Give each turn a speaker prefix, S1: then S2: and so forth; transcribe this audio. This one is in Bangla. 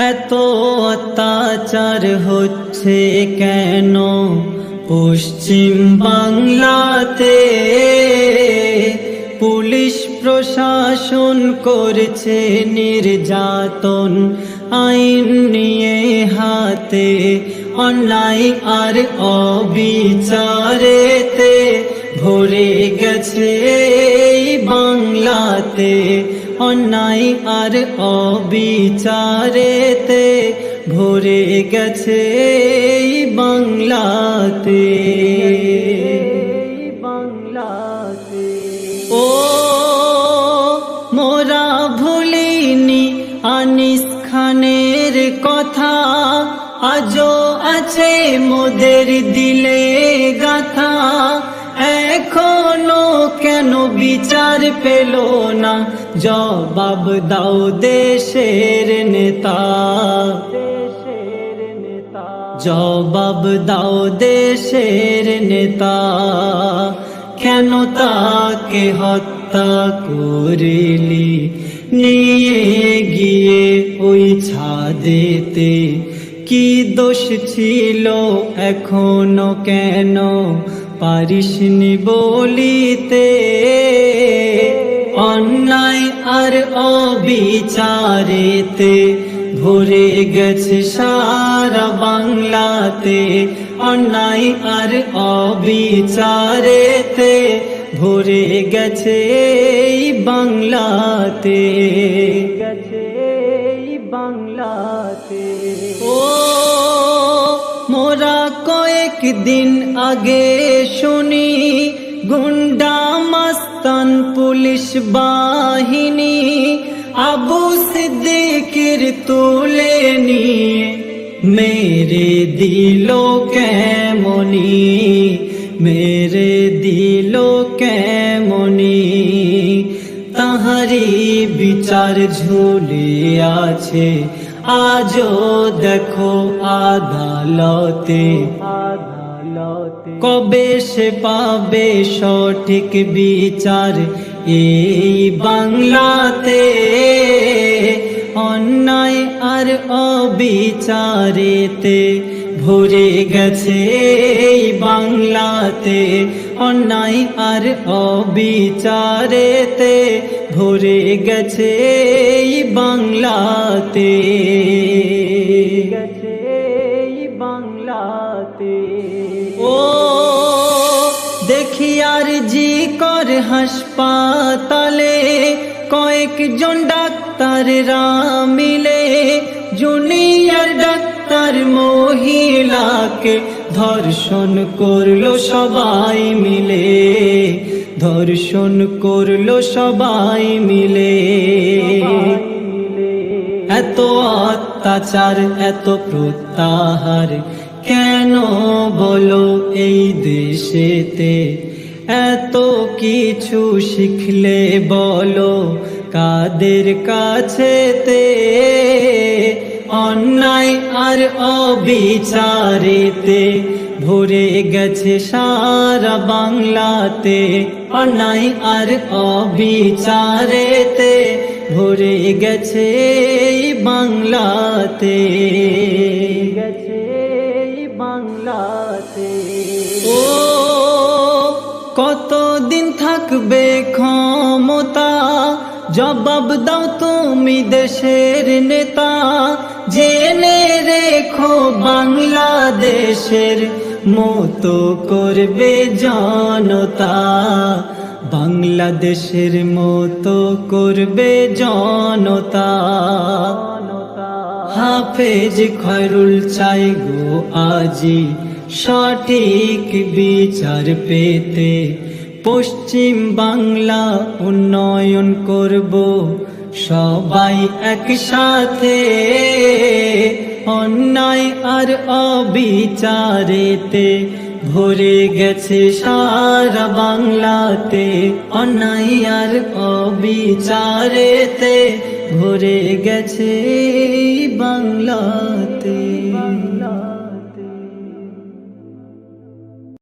S1: এত অত্যাচার হচ্ছে কেন? পশ্চিম বাংলাতে পুলিশ প্রশাসন করছে নির্যাতন। আইন নিয়ে হাতে, অন্যায় আর অবিচারেতে ভরে গেছে বাংলাতে। অন্যায় আর অবিচারেতে ভরে গেছে বাংলাতে বাংলাতে। ও মোরা ভুলিনি আনিস খানের কথা, আজও আছে মোদের দিলে গাথা, এখনও কেন বিচার পেল না। জবাব দাও দেশের নেতা। জবাব দাও দেশের নেতা। কেন তাকে হত্যা করিলি? নিয়ে গিয়ে ওই ছাদেতে কি দোষ ছিল? এখনও কেন পারিসনি বলিতে। অন্যায় আর অবিচারেতে ভরে গেছে সারা বাংলাতে। অন্যায় আর অবিচারেতে ভরে গেছে বাংলাতে। মোরা কয়েক দিন আগে শুনি, গুন্ডা মাস্তান পুলিশ বাহিনী আবু সিদ্দিকের তুলে নিয়ে মেরে দিল কেমনি, মেরে দিল কেমনি। তাহারি বিচার ঝুলে আছে আজও দেখো আদালতে। কবে সে পাবে সঠিক বিচার? এই বাংলাতে অন্যায় আর অবিচারেতে ভরে গেছে এই বাংলাতে। অন্যায় আর অবিচারেতে ভরে গেছে এই বাংলাতে জি কর হাসপাতালে কয়েকজন ডাক্তাররা মিলে জুনিয়র ডাক্তার মহিলাকে ধর্ষণ করল সবাই মিলে, ধর্ষণ করল সবাই মিলে। এত অত্যাচার, এত প্রত্যাহার, কেন বলো এই দেশেতে? এত কিছু শিখলে বলো, কাদের কাছেতে অন্যায় আর অবিচারেতে ভরে গেছে সারা বাংলাতে। অন্যায় আর অবিচারেতে ভরে গেছে বাংলাতে। গেছে বাংলাতে। ও কতদিন থাকবে ক্ষমতা? জবাব দাও তুমি দেশের নেতা। জেনে রেখো বাংলাদেশের মতো করবে জনতা। বাংলাদেশের মতো করবে জনতা। হাফেজ খয়রুল চাই গো আজি। সঠিক বিচার পেতে পশ্চিম বাংলা উন্নয়ন করব। সবাই একসাথে অন্যায় আর অবিচারেতে ভরে গেছে সারা বাংলাতে। অন্যায় আর অবিচারেতে ভরে গেছে বাংলাতে।